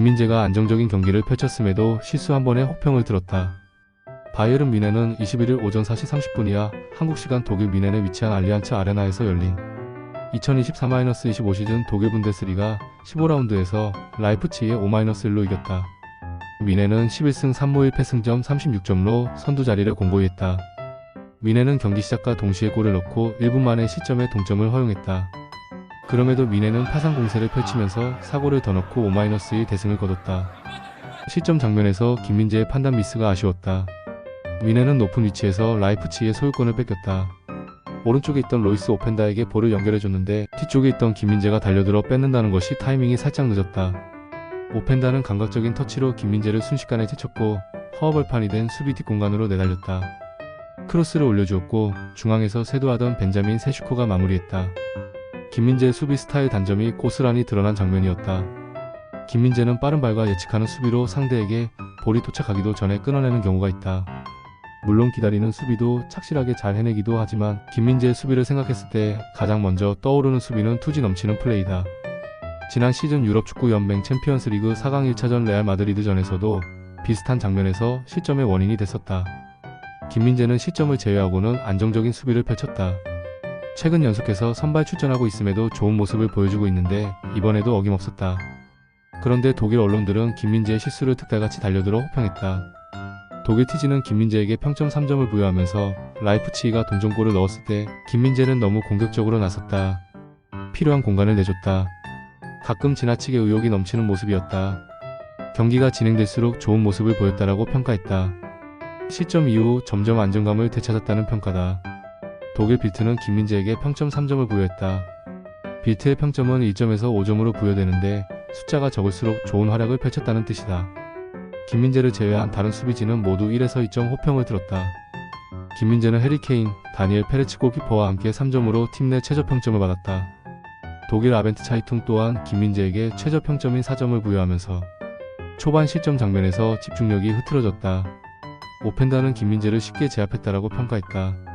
김민재가 안정적인 경기를 펼쳤음에도 실수 한 번에 혹평을 들었다. 바이에른 미네는 21일 오전 4시 30분이야 한국 시간 독일 미넨에 위치한 알리안츠 아레나에서 열린 2024-25 시즌 독일 분데스리가 15라운드에서 라이프치히의 5-1로 이겼다. 미네는 11승 3무 1패 승점 36점로 선두 자리를 공고히 했다. 미네는 경기 시작과 동시에 골을 넣고 1분 만에 시점에 동점을 허용했다. 그럼에도 미네는 파상 공세를 펼치면서 사고를 더 넣고 5-1 대승을 거뒀다. 시점 장면에서 김민재의 판단 미스가 아쉬웠다. 미네는 높은 위치에서 라이프치히의 소유권을 뺏겼다. 오른쪽에 있던 로이스 오펜다에게 볼을 연결해줬는데 뒤쪽에 있던 김민재가 달려들어 뺏는다는 것이 타이밍이 살짝 늦었다. 오펜다는 감각적인 터치로 김민재를 순식간에 제쳤고 허허벌판이 된 수비 뒷공간으로 내달렸다. 크로스를 올려주었고 중앙에서 세도하던 벤자민 세슈코가 마무리했다. 김민재의 수비 스타일 단점이 고스란히 드러난 장면이었다. 김민재는 빠른 발과 예측하는 수비로 상대에게 볼이 도착하기도 전에 끊어내는 경우가 있다. 물론 기다리는 수비도 착실하게 잘 해내기도 하지만 김민재의 수비를 생각했을 때 가장 먼저 떠오르는 수비는 투지 넘치는 플레이다. 지난 시즌 유럽 축구 연맹 챔피언스 리그 4강 1차전 레알 마드리드전에서도 비슷한 장면에서 실점의 원인이 됐었다. 김민재는 시점을 제외하고는 안정적인 수비를 펼쳤다. 최근 연속해서 선발 출전하고 있음에도 좋은 모습을 보여주고 있는데 이번에도 어김없었다. 그런데 독일 언론들은 김민재의 실수를 특달같이 달려들어 호평했다. 독일 티지는 김민재에게 평점 3점을 부여하면서 라이프치히가 동점골을 넣었을 때 김민재는 너무 공격적으로 나섰다. 필요한 공간을 내줬다. 가끔 지나치게 의욕이 넘치는 모습이었다. 경기가 진행될수록 좋은 모습을 보였다라고 평가했다. 시점 이후 점점 안정감을 되찾았다는 평가다. 독일 빌트는 김민재에게 평점 3점을 부여했다. 빌트의 평점은 1점에서 5점으로 부여되는데 숫자가 적을수록 좋은 활약을 펼쳤다는 뜻이다. 김민재를 제외한 다른 수비진은 모두 1에서 2점 호평을 들었다. 김민재는 해리케인, 다니엘 페레츠 골키퍼와 함께 3점으로 팀 내 최저평점을 받았다. 독일 아벤트 차이퉁 또한 김민재에게 최저평점인 4점을 부여하면서 초반 실점 장면에서 집중력이 흐트러졌다. 오펜다는 김민재를 쉽게 제압했다라고 평가했다.